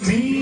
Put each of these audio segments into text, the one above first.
Me.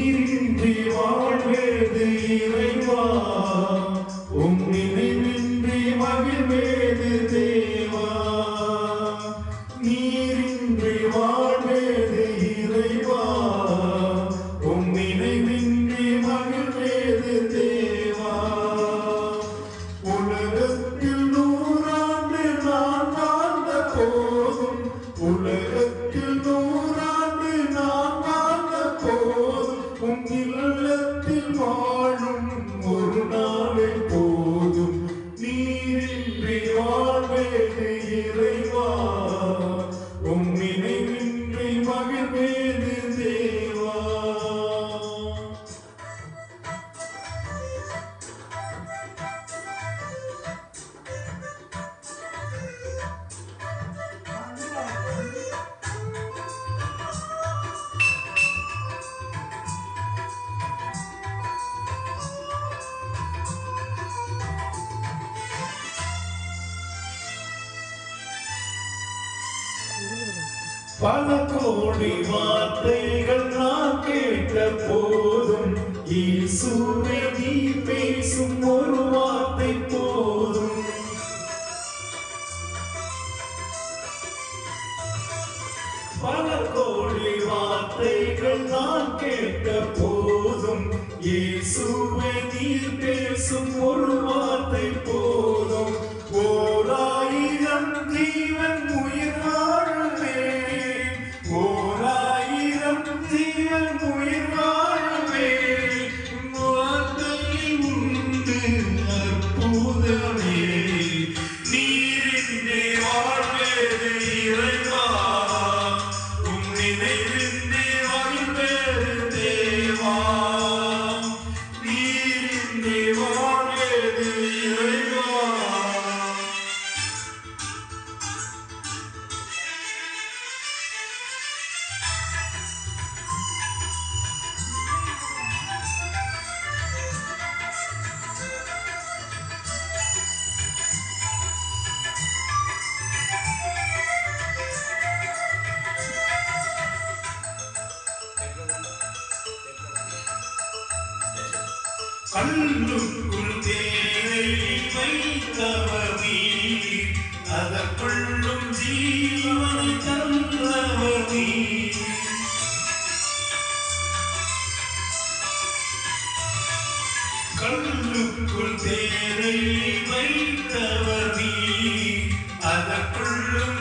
பல கோடி வார்த்தைகள் நான் கேட்ட போதும் இயேசுவே நீ பேசும் ஒரு வார்த்தை போதும். பல கோடி வார்த்தைகள் நான் கேட்ட போதும் இயேசுவே நீ பேசும் ஒரு கல்லுக்குள் தேரை வைத்தவர் நீர் அதற்குள்ளும் ஜீவனை தந்தவர் நீர் கல்லுக்குள் தேரை வைத்தவர் நீர் அதற்குள்ளும்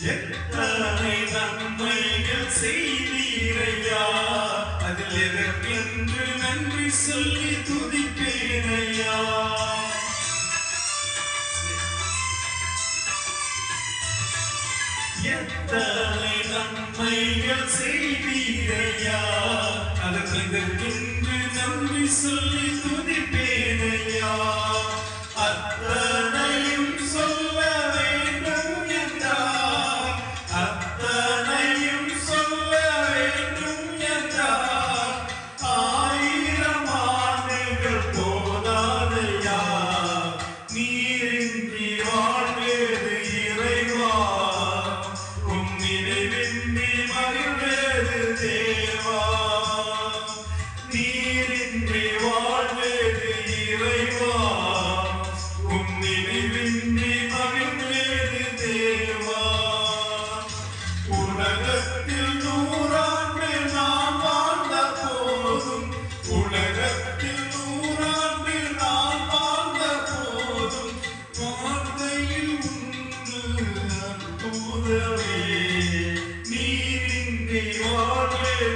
எத்தனை நன்மைகள் செய்தீரையா? அதில் எதற்கென்று நன்றி சொல்லி துதிப்பேனையா? எத்தனை நன்மைகள் செய்தீரையா? அதற்கு இதற்கென்று நன்றி சொல்லி